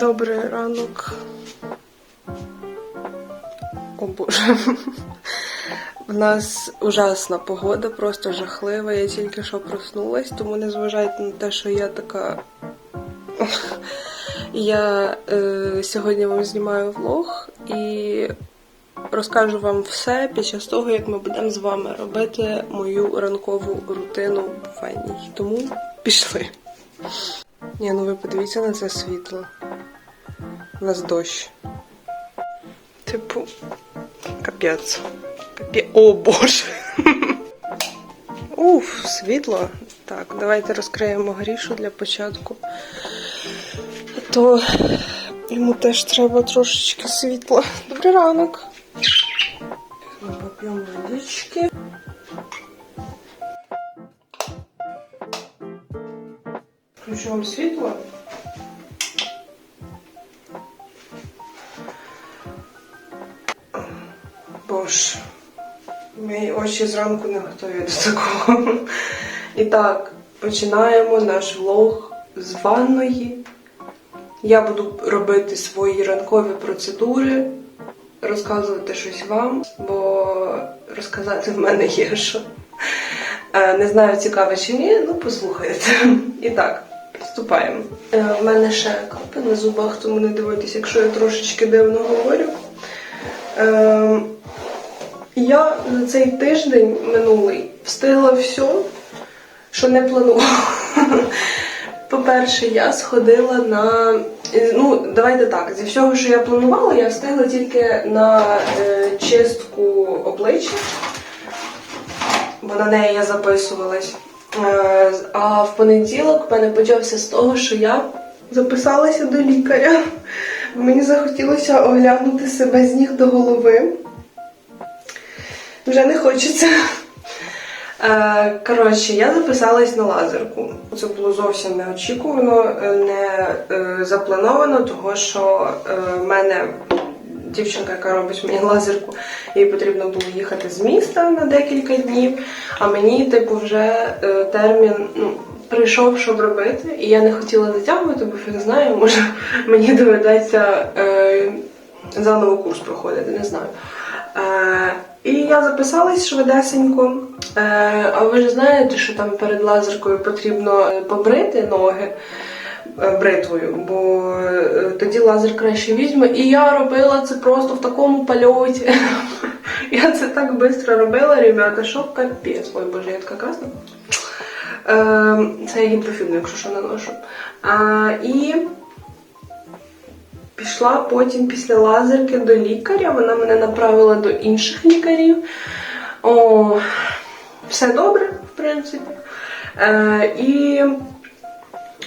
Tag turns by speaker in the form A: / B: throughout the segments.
A: Добрий ранок. О Боже. В нас ужасна погода, просто жахлива. Я тільки що проснулась, тому не зважайте на те, що я така. Я е, сьогодні вам знімаю влог і розкажу вам все під час того, як ми будемо з вами робити мою ранкову рутину в ванній. Тому пішли. Ні, ну ви подивіться на це світло. У нас дощ. Типу, капець. Капець. О боже. Уф, світло. Так, давайте розкриємо грішу для початку. То йому теж треба трошечки світла. Добрий ранок. Поп'ємо водички. Вам світло. Боже, мої очі зранку не готові до такого. І так, починаємо наш влог з ванної. Я буду робити свої ранкові процедури, розказувати щось вам, бо розказати в мене є що. Е, Не знаю, цікаво чи ні, ну послухайте. І так, приступаємо. Е, В мене ще капи на зубах, тому не дивитесь, якщо я трошечки дивно говорю. Е, Я за цей тиждень минулий встигла все, що не планувала. По-перше, я сходила на. Ну, давайте так, зі всього, що я планувала, я встигла тільки на е, чистку обличчя бо на неї я записувалась. Е, А в понеділок в мене почався з того, що я записалася до лікаря. Мені захотілося оглянути себе з ніг до голови. Вже не хочеться. Е, Коротше, я записалась на лазерку. Це було зовсім неочікувано, е, не е, заплановано, того що в мене дівчинка, яка робить мені лазерку, їй потрібно було їхати з міста на декілька днів, а мені, типу, вже термін ну, прийшов, щоб робити, і я не хотіла затягувати, бо фіг знаю, може мені доведеться е, заново курс проходити, не знаю. Е, і я записалась швидесенько. Е, а ви ж знаєте, що там перед лазеркою потрібно е, побрити ноги е, бритвою, бо е, тоді лазер краще візьме. І я робила це просто в такому польоті. Я це так швидко робила, ребята, що капець. Ой, боже, я така красна. Е, Це я якщо що наношу. А, і пішла потім після лазерки до лікаря. Вона мене направила до інших лікарів. О, все добре, в принципі. Е, і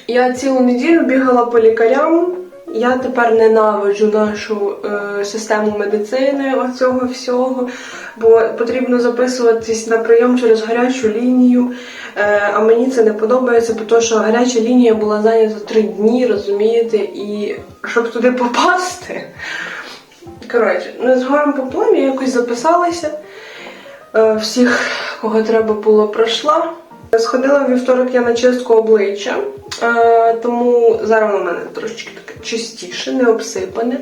A: я цілу неділю бігала по лікарям. Я тепер ненавиджу нашу е, систему медицини оцього всього, бо потрібно записуватись на прийом через гарячу лінію. Е, а мені це не подобається, бо то, що гаряча лінія була зайнята три дні, розумієте, і щоб туди попасти. Коротше, ну з горем пополам я якось записалася. Е, всіх, кого треба було, пройшла. Сходила в вівторок я на чистку обличчя, е, тому зараз воно в мене трошечки таке чистіше, не обсипане.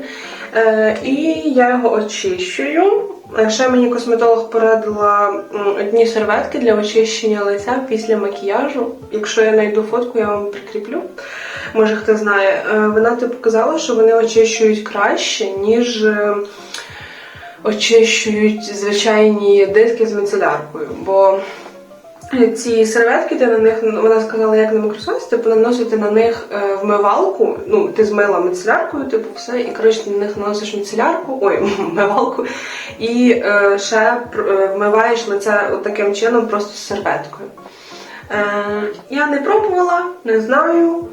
A: Е, і я його очищую. Е, Ще мені косметолог порадила одні серветки для очищення лиця після макіяжу. Якщо я знайду фотку, я вам прикріплю. Може хто знає. Вона типу казала, що вони очищують краще, ніж очищують звичайні диски з міцеляркою. Бо ці серветки, ти на них вона сказала, як ними користуватися, типу наносити на них е, вмивалку. Ну, ти змила мицеляркою, типу, все, і коротше на них наносиш мицелярку, ой, вмивалку, і е, ще е, вмиваєш лице таким чином, просто з серветкою. Е, я не пробувала, не знаю.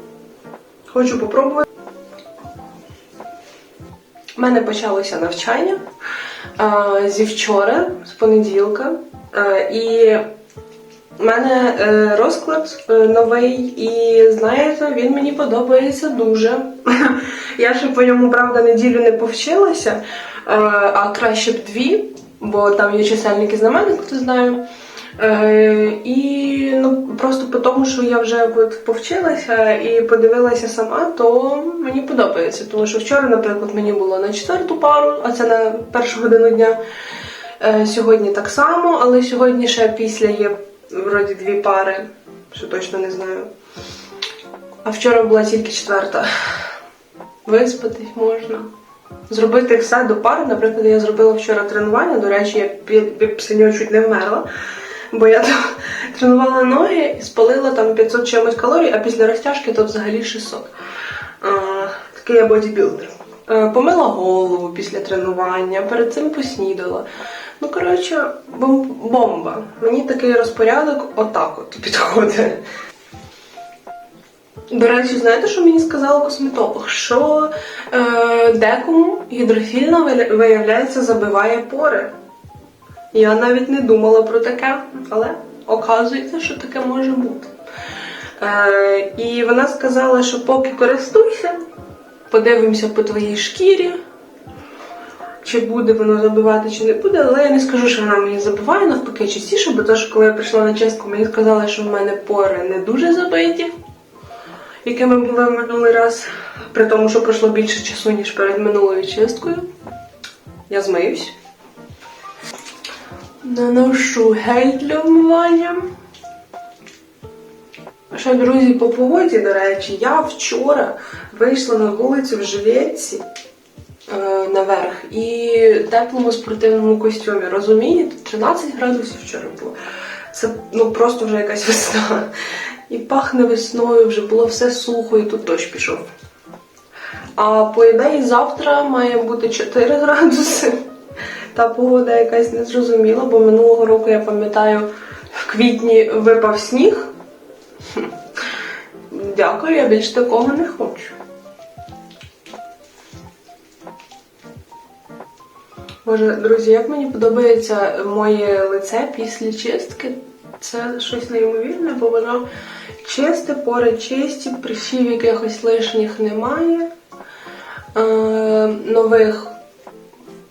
A: Хочу попробувати. У мене почалося навчання е, зі вчора, з понеділка. Е, і У мене е, розклад е, новий, і знаєте, він мені подобається дуже. Я ще по ньому, правда, неділю не повчилася, е, а краще б дві, бо там є чисельники знаменник, хто знає. І ну, просто по тому, що я вже от повчилася і подивилася сама, то мені подобається. Тому що вчора, наприклад, мені було на четверту пару, а це на першу годину дня. Сьогодні так само, але сьогодні ще після є вроді дві пари, що точно не знаю. А вчора була тільки четверта. Виспатись можна. Зробити все до пари. Наприклад, я зробила вчора тренування. До речі, я пі- пі- чуть не вмерла. Бо я там тренувала ноги і спалила там 500 чимось калорій, а після розтяжки то взагалі 600. А, такий я бодібілдер. Е, Помила голову після тренування, перед цим поснідала. Ну, коротше, бомба. Мені такий розпорядок отак от підходить. До речі, знаєте, що мені сказала косметолог? Що е, декому гідрофільна виявляється забиває пори. Я навіть не думала про таке, але оказується, що таке може бути. Е, і вона сказала, що поки користуйся, подивимося по твоїй шкірі, чи буде воно забивати, чи не буде, але я не скажу, що вона мені забиває, навпаки, частіше, бо що коли я прийшла на чистку, мені сказали, що в мене пори не дуже забиті, якими були в минулий раз, при тому, що пройшло більше часу, ніж перед минулою чисткою. Я змиюсь. Наношу гель для вмивання. Ще, друзі, по погоді, до речі, я вчора вийшла на вулицю в жилетці е, наверх і теплому спортивному костюмі. Розумієте? 13 градусів вчора було. Це ну просто вже якась весна. І пахне весною, вже було все сухо, і тут дощ пішов. А по ідеї завтра має бути 4 градуси. Та погода якась незрозуміла, бо минулого року я пам'ятаю, в квітні випав сніг. Дякую, я більш такого не хочу. Боже, друзі, як мені подобається моє лице після чистки. Це щось неймовірне, бо воно чисте, пори чисті, прищів якихось лишніх немає. Е, нових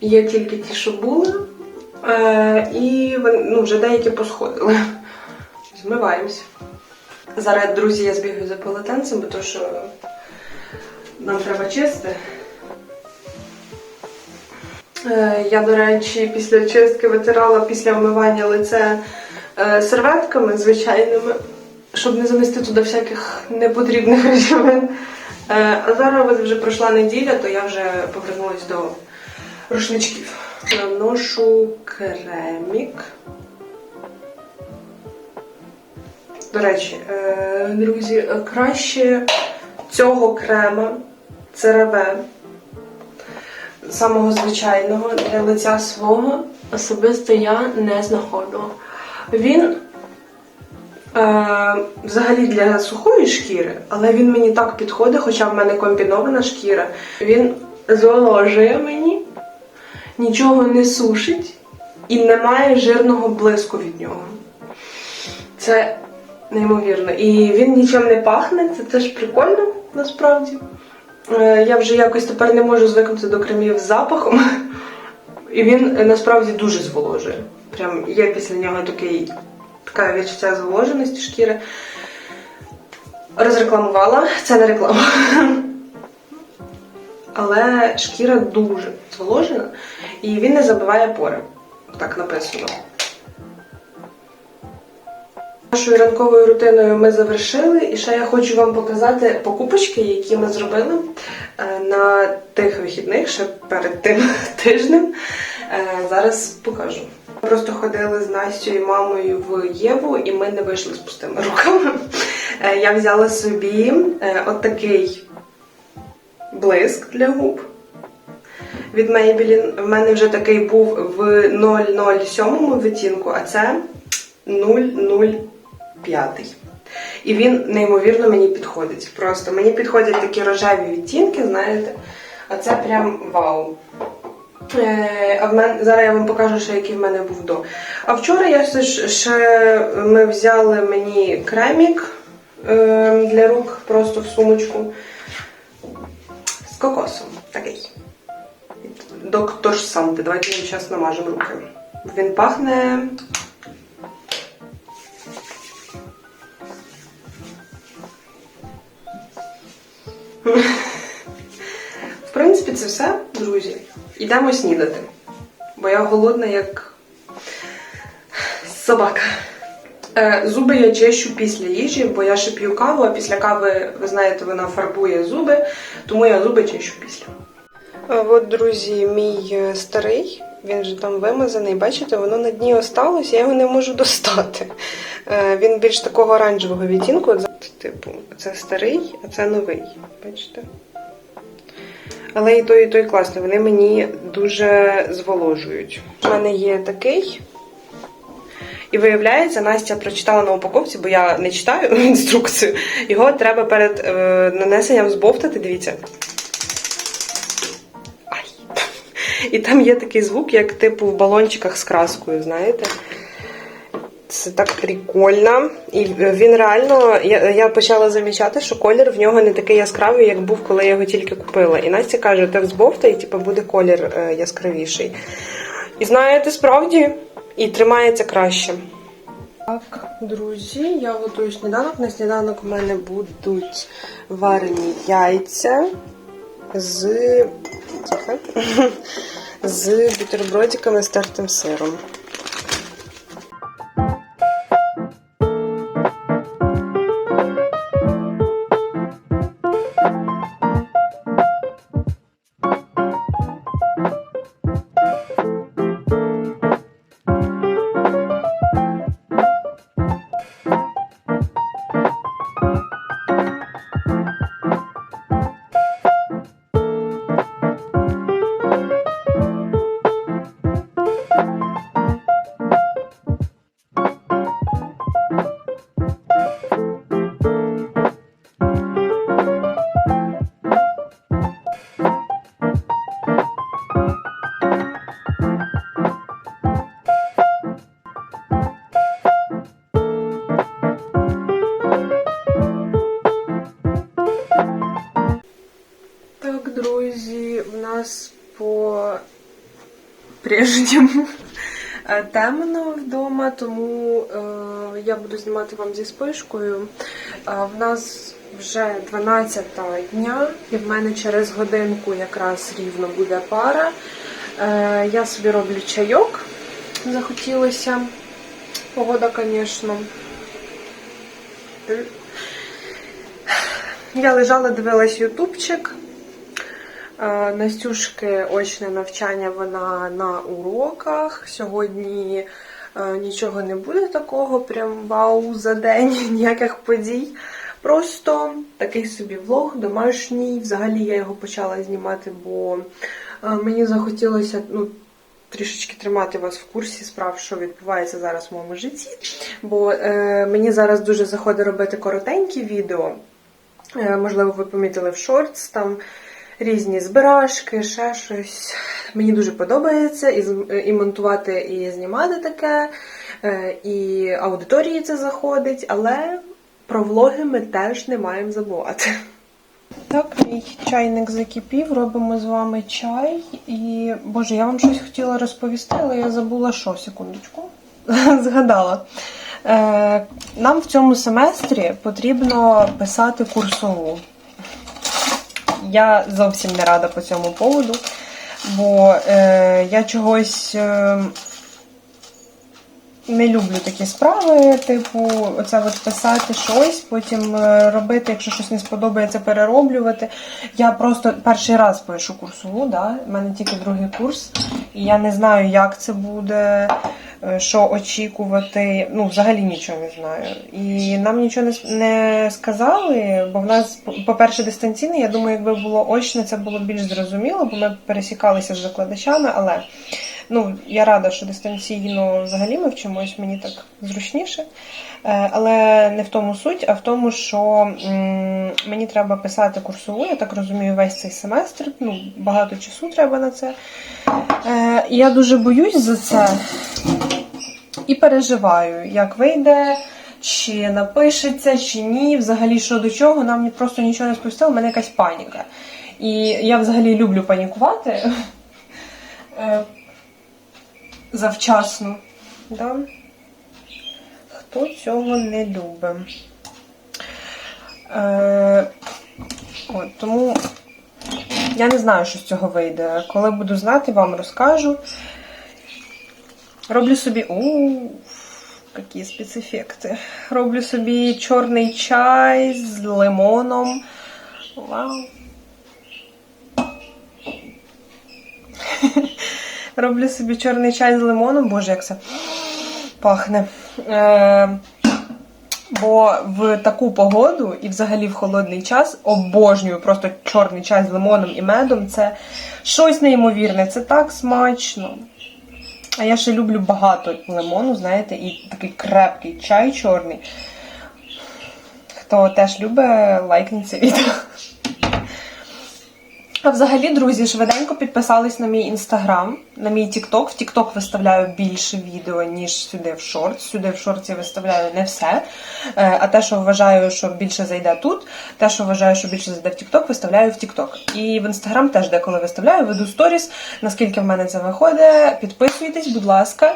A: є тільки ті, що були. Е, і ну, вже деякі посходили. Змиваємося. Зараз, друзі, я збігаю за полотенцем, бо то, що нам треба чисти. Е, Я, до речі, після чистки витирала після вмивання лице е, серветками звичайними, щоб не занести туди всяких непотрібних речовин. Е, А зараз вже пройшла неділя, то я вже повернулась до рушничків. Наношу кремік. До речі, е, друзі, краще цього крема CeraVe, самого звичайного для лиця свого, особисто я не знаходила. Він е, взагалі для сухої шкіри, але він мені так підходить, хоча в мене комбінована шкіра. Він зволожує мені, нічого не сушить і немає жирного блиску від нього. Це неймовірно. І він нічим не пахне, це теж прикольно насправді. Е, Я вже якось тепер не можу звикнути до кремів з запахом. І він е, насправді дуже зволожує. Прям є після нього такий, така відчуття зволоженості шкіри. Розрекламувала, це не реклама. Але шкіра дуже зволожена і він не забиває пори. Так написано. Нашою ранковою рутиною ми завершили, і ще я хочу вам показати покупочки, які ми зробили е, на тих вихідних, ще перед тим тижнем. Е, Зараз покажу. Ми просто ходили з Настю і мамою в Єву, і ми не вийшли з пустими руками. Е, Я взяла собі е, от блиск для губ від Maybelline. В мене вже такий був в 007 відтінку, а це 005. І він неймовірно мені підходить. Просто мені підходять такі рожеві відтінки, знаєте. А це прям вау. Е, А в мене зараз я вам покажу, ще який в мене був до. А вчора я ще ми взяли мені кремік е, для рук просто в сумочку з кокосом. Такий. Доктор Санти. Давайте ми зараз намажемо руки. Він пахне. В принципі, це все, друзі. Йдемо снідати. Бо я голодна, як собака. Е, зуби я чищу після їжі, бо я ще п'ю каву, а після кави, ви знаєте, вона фарбує зуби, тому я зуби чищу після. От, друзі, мій е, старий, він же там вимазаний, бачите, воно на дні осталось, я його не можу достати. Е, Він більш такого оранжевого відтінку. Типу, це старий, а це новий. Бачите? Але і той, і той класний. Вони мені дуже зволожують. У мене є такий. І виявляється, Настя прочитала на упаковці, бо я не читаю інструкцію. Його треба перед е, нанесенням збовтати, дивіться. І там є такий звук, як типу в балончиках з краскою, знаєте? Це так прикольно. І він реально, я, я почала замічати, що колір в нього не такий яскравий, як був, коли я його тільки купила. І Настя каже, ти взбовтай, типу, буде колір е, яскравіший. І знаєте, справді, і тримається краще. Так, друзі, я готую сніданок. На сніданок у мене будуть варені яйця з. З бутербродиками з тертим сиром. Прежньому е, темно вдома, тому е, я буду знімати вам зі спишкою. Е, в нас вже 12 дня, і в мене через годинку якраз рівно буде пара. Я собі роблю чайок, захотілося. Погода, звісно. Я лежала, дивилась ютубчик. Е, Настюшки очне навчання вона на уроках. Сьогодні е, нічого не буде такого, прям вау за день, ніяких подій. Просто такий собі влог домашній. Взагалі я його почала знімати, бо е, мені захотілося ну, трішечки тримати вас в курсі справ, що відбувається зараз в моєму житті. Бо е, мені зараз дуже заходить робити коротенькі відео. Е, Можливо, ви помітили в шортс там різні збирашки, ще щось. Мені дуже подобається і, і монтувати, і знімати таке, е, і аудиторії це заходить, але про влоги ми теж не маємо забувати. Так, мій чайник закипів, робимо з вами чай. І, боже, я вам щось хотіла розповісти, але я забула що, секундочку. Згадала. Е, нам в цьому семестрі потрібно писати курсову. Я зовсім не рада по цьому поводу, бо е, я чогось е, не люблю такі справи, типу, оце от писати щось, потім е, робити, якщо щось не сподобається, перероблювати. Я просто перший раз пишу курсову, да? в мене тільки другий курс, і я не знаю, як це буде, е, що очікувати. Ну, взагалі нічого не знаю. І нам нічого не, сказали, бо в нас, по-перше, дистанційне, я думаю, якби було очне, це було більш зрозуміло, бо ми пересікалися з викладачами, але Ну, я рада, що дистанційно взагалі ми вчимось, мені так зручніше. Е, Але не в тому суть, а в тому, що мені треба писати курсову, я так розумію, весь цей семестр. Ну, багато часу треба на це. Е, я дуже боюсь за це і переживаю, як вийде, чи напишеться, чи ні. Взагалі, що до чого, нам просто нічого не сповістили, в мене якась паніка. І я взагалі люблю панікувати е, завчасно. Да? Хто цього не любить? Е, от, тому я не знаю, що з цього вийде. Коли буду знати, вам розкажу. Роблю собі. Ууу, які спецефекти. Роблю собі чорний чай з лимоном. Вау. Роблю собі чорний чай з лимоном. Боже, як це пахне. Е, бо в таку погоду і взагалі в холодний час обожнюю просто чорний чай з лимоном і медом. Це щось неймовірне, це так смачно. А я ще люблю багато лимону, знаєте, і такий крепкий чай чорний. Хто теж любить, лайкніть це відео. А взагалі, друзі, швиденько підписались на мій інстаграм, на мій Тікток. В Тікток виставляю більше відео, ніж сюди в шорт. Сюди в шорт я виставляю не все. Е, А те, що вважаю, що більше зайде тут, те, що вважаю, що більше зайде в Тікток, виставляю в Тікток. І в інстаграм теж деколи виставляю, веду сторіс. Наскільки в мене це виходить, підписуйтесь, будь ласка.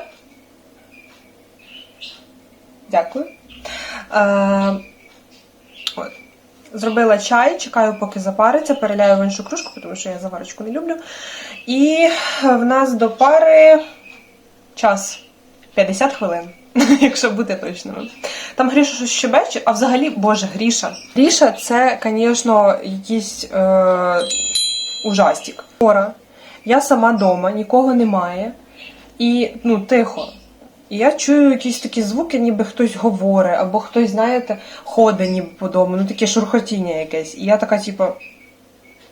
A: Дякую. Е, От. Зробила чай, чекаю, поки запариться, переляю в іншу кружку, тому що я заварочку не люблю. І в нас до пари час 50 хвилин, якщо бути точними. Там Гріша щось щебече, а взагалі, боже, Гріша. Гріша це, звісно, якийсь е, ужастик. Вчора я сама вдома, нікого немає, і ну, тихо. І я чую якісь такі звуки, ніби хтось говорить, або хтось, знаєте, ходить ніби по дому, ну таке шурхотіння якесь. І я така, типу,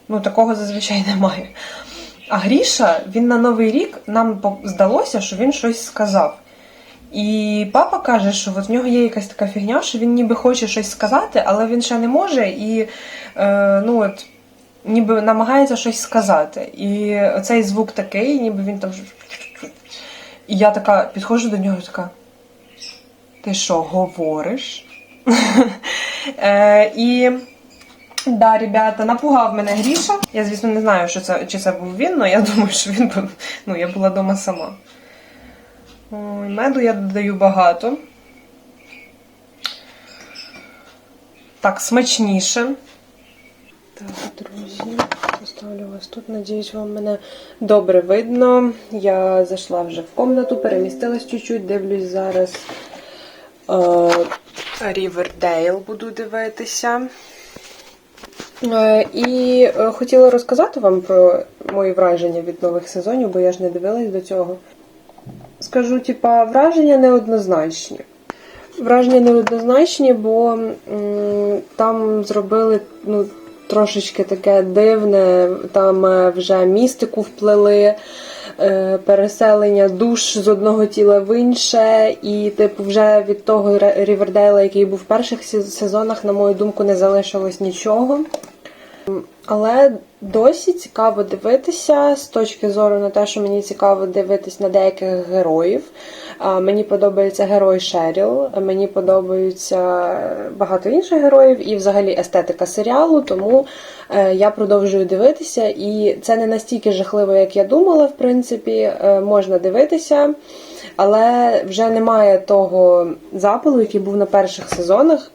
A: ну такого зазвичай немає. А Гріша, він на Новий рік нам здалося, що він щось сказав. І папа каже, що от в нього є якась така фігня, що він ніби хоче щось сказати, але він ще не може, і е, ну от, ніби намагається щось сказати. І оцей звук такий, ніби він там. І я така підходжу до нього і така. Ти що, говориш? е, і да, ребята, напугав мене Гріша. Я, звісно, не знаю, що це, чи це був він, але я думаю, що він був. Ну, я була вдома сама. Ой, меду я додаю багато. Так, смачніше. Так, друзі, поставлю вас тут. Надіюсь, вам мене добре видно. Я зайшла вже в комнату, перемістилась чуть-чуть, дивлюсь зараз. Рівердейл буду дивитися. Е, І е, хотіла розказати вам про мої враження від нових сезонів, бо я ж не дивилась до цього. Скажу, типа, враження неоднозначні. Враження неоднозначні, бо м, там зробили ну, трошечки таке дивне, там е, вже містику вплели, е, переселення душ з одного тіла в інше, і, типу, вже від того Рівердейла, який був в перших сез- сезонах, на мою думку, не залишилось нічого. Але досі цікаво дивитися з точки зору на те, що мені цікаво дивитись на деяких героїв. Мені подобається герой Шеріл, мені подобаються багато інших героїв і взагалі естетика серіалу, тому е, я продовжую дивитися. І це не настільки жахливо, як я думала, в принципі, Е, можна дивитися. Але вже немає того запалу, який був на перших сезонах.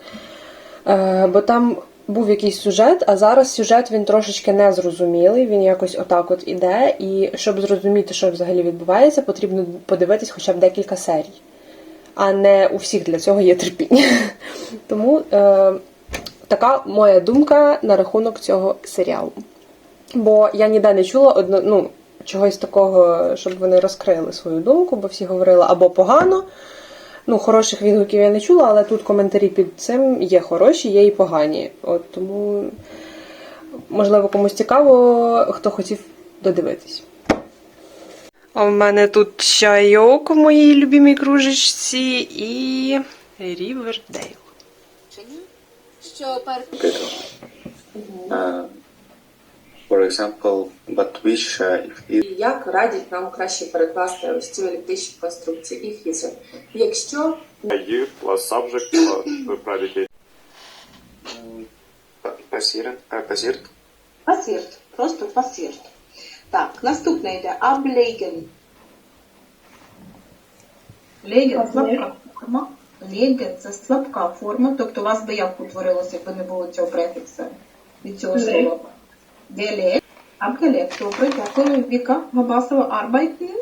A: Е, бо там був якийсь сюжет, а зараз сюжет він трошечки незрозумілий, він якось отак от іде. І щоб зрозуміти, що взагалі відбувається, потрібно подивитись хоча б декілька серій. А не у всіх для цього є терпіння. Тому е, така моя думка на рахунок цього серіалу. Бо я ніде не чула одно, ну, чогось такого, щоб вони розкрили свою думку, бо всі говорили або погано. Ну, хороших відгуків я не чула, але тут коментарі під цим є хороші, є і погані. От тому, можливо, комусь цікаво, хто хотів додивитись. А в мене тут чайок у моїй любимій кружечці і Рівердейл.
B: Чи ні? Що пер...
C: For example, but which uh, if
D: як радять нам краще перекласти ось цю еліптичні конструкції і фізи. Якщо
E: Є plus subject plus predicate.
C: passiert, uh,
D: пасірт, просто пасірт. Так, наступне йде аблейген. Леген слабка форма. Леген це слабка форма, тобто у вас би як утворилося, якби не було цього префікса від цього слова. Деле. Абгелек. Добре, дякую. Віка Габасова Арбайтен.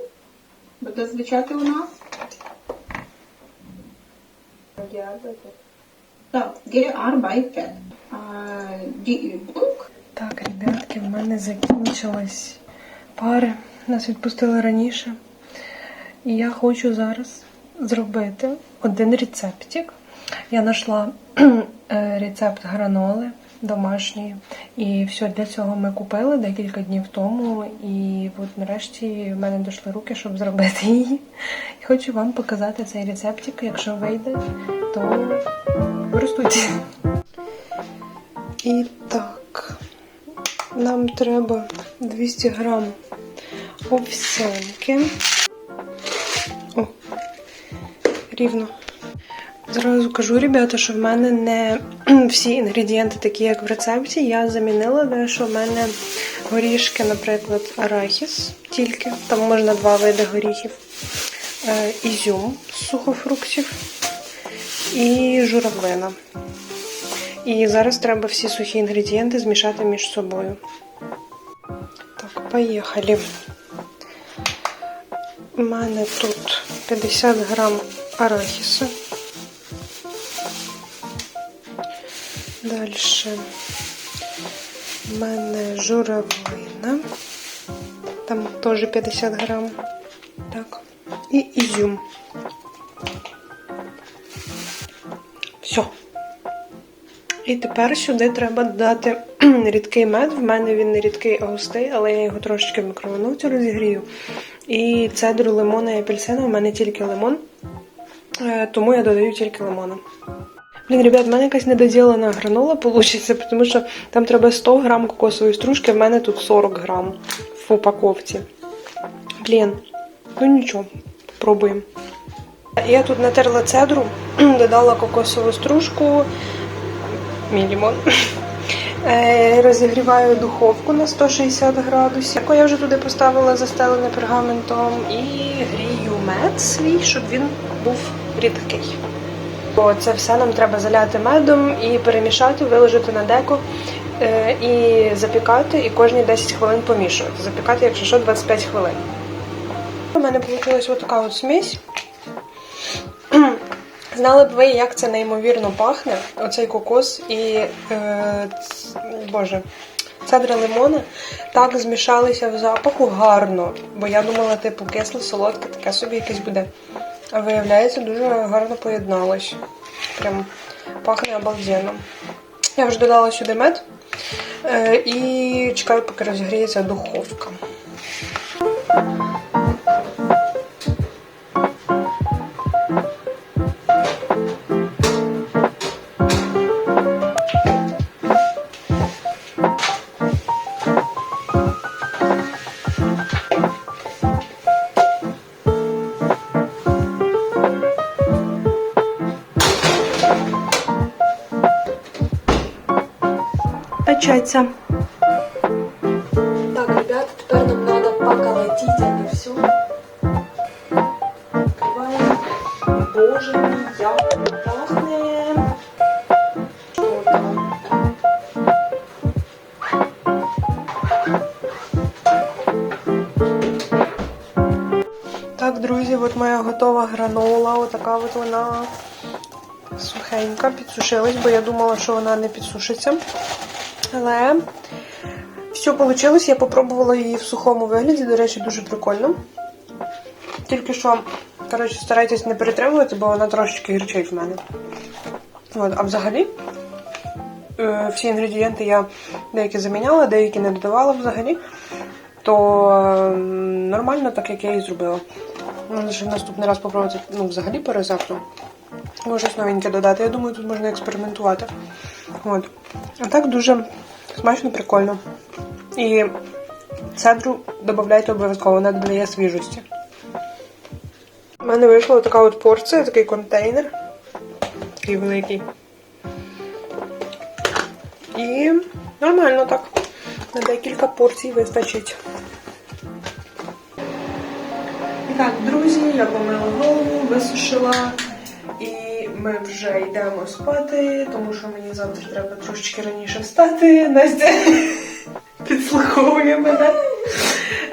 D: Буде звучати у нас. Так. А,
A: Так, ребятки, в мене закінчились пари. Нас відпустили раніше. І я хочу зараз зробити один рецептик. Я знайшла е, рецепт граноли домашньої. І все для цього ми купили декілька днів тому. І от нарешті в мене дійшли руки, щоб зробити її. І хочу вам показати цей рецептик. Якщо вийде, то користуйтесь. І так, нам треба 200 грам овсянки. О, рівно. Зразу кажу, ребята, що в мене не всі інгредієнти такі, як в рецепті. Я замінила дещо. В мене горішки, наприклад, арахіс тільки. Там можна два види горіхів. Е, ізюм з сухофруктів і журавлина. І зараз треба всі сухі інгредієнти змішати між собою. Так, поїхали. У мене тут 50 грам арахісу. Далі в мене журавлина. Там теж 50 грам. Так. І ізюм. Все. І тепер сюди треба додати рідкий мед. В мене він не рідкий, а густий, але я його трошечки в мікроволновці розігрію. І цедру лимона і апельсина. У мене тільки лимон, е, тому я додаю тільки лимона. Блін, ребят, в мене якась недоділена гранола вийде, тому що там треба 100 грам кокосової стружки, в мене тут 40 грам в упаковці. Блін, ну нічого, попробуємо. Я тут натерла цедру, додала кокосову стружку, мій лімон. Е, Розігріваю духовку на 160 градусів. яку Я вже туди поставила застелене пергаментом і грію мед свій, щоб він був рідкий. Бо це все нам треба заляти медом і перемішати, виложити на деко е, і запікати, і кожні 10 хвилин помішувати. Запікати, якщо що, 25 хвилин. У мене вийшла така от смесь. Знали б ви, як це неймовірно пахне, оцей кокос і е, боже, цедра лимона так змішалися в запаху гарно. Бо я думала, типу, кисло, солодке, таке собі якесь буде. А виявляється, дуже гарно поєдналось. Прям пахне обалденно. Я вже додала сюди мед е, і чекаю, поки розігріється духовка. Печеться. Так, ребята, тепер нам надо поколотить это все. Открываем. Боже мой, як пахне. Так, друзі, от моя готова гранола. Отака от вона сухенька, підсушилась, бо я думала, що вона не підсушиться. Але все вийшло, я попробувала її в сухому вигляді, до речі, дуже прикольно. Тільки що, коротше, старайтесь не перетримувати, бо вона трошечки гірчить в мене. От, а взагалі, е, всі інгредієнти я деякі заміняла, деякі не додавала взагалі. то нормально, так як я і зробила. Можна ще наступний раз попробувати ну, взагалі рецепту. Може щось новеньке додати. Я думаю, тут можна експериментувати. От. А так дуже смачно, прикольно. І цедру додавайте обов'язково, вона додає свіжості. У мене вийшла така от порція, такий контейнер. Такий великий. І нормально так. На декілька порцій вистачить. І так, друзі, я помила голову, висушила. Ми вже йдемо спати, тому що мені завтра треба трошечки раніше встати. Настя підслуховує мене.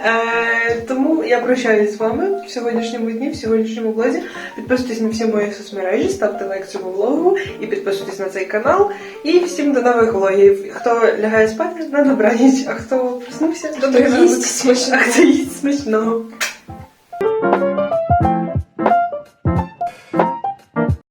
A: Е, тому я прощаюсь з вами в сьогоднішньому дні, в сьогоднішньому влозі. Підписуйтесь на всі мої соцмережі, ставте лайк цьому влогу і підписуйтесь на цей канал. І всім до нових влогів. Хто лягає спати, на добраніч, а хто проснувся, до
F: їсть
A: смачного. А хто їсть смачного.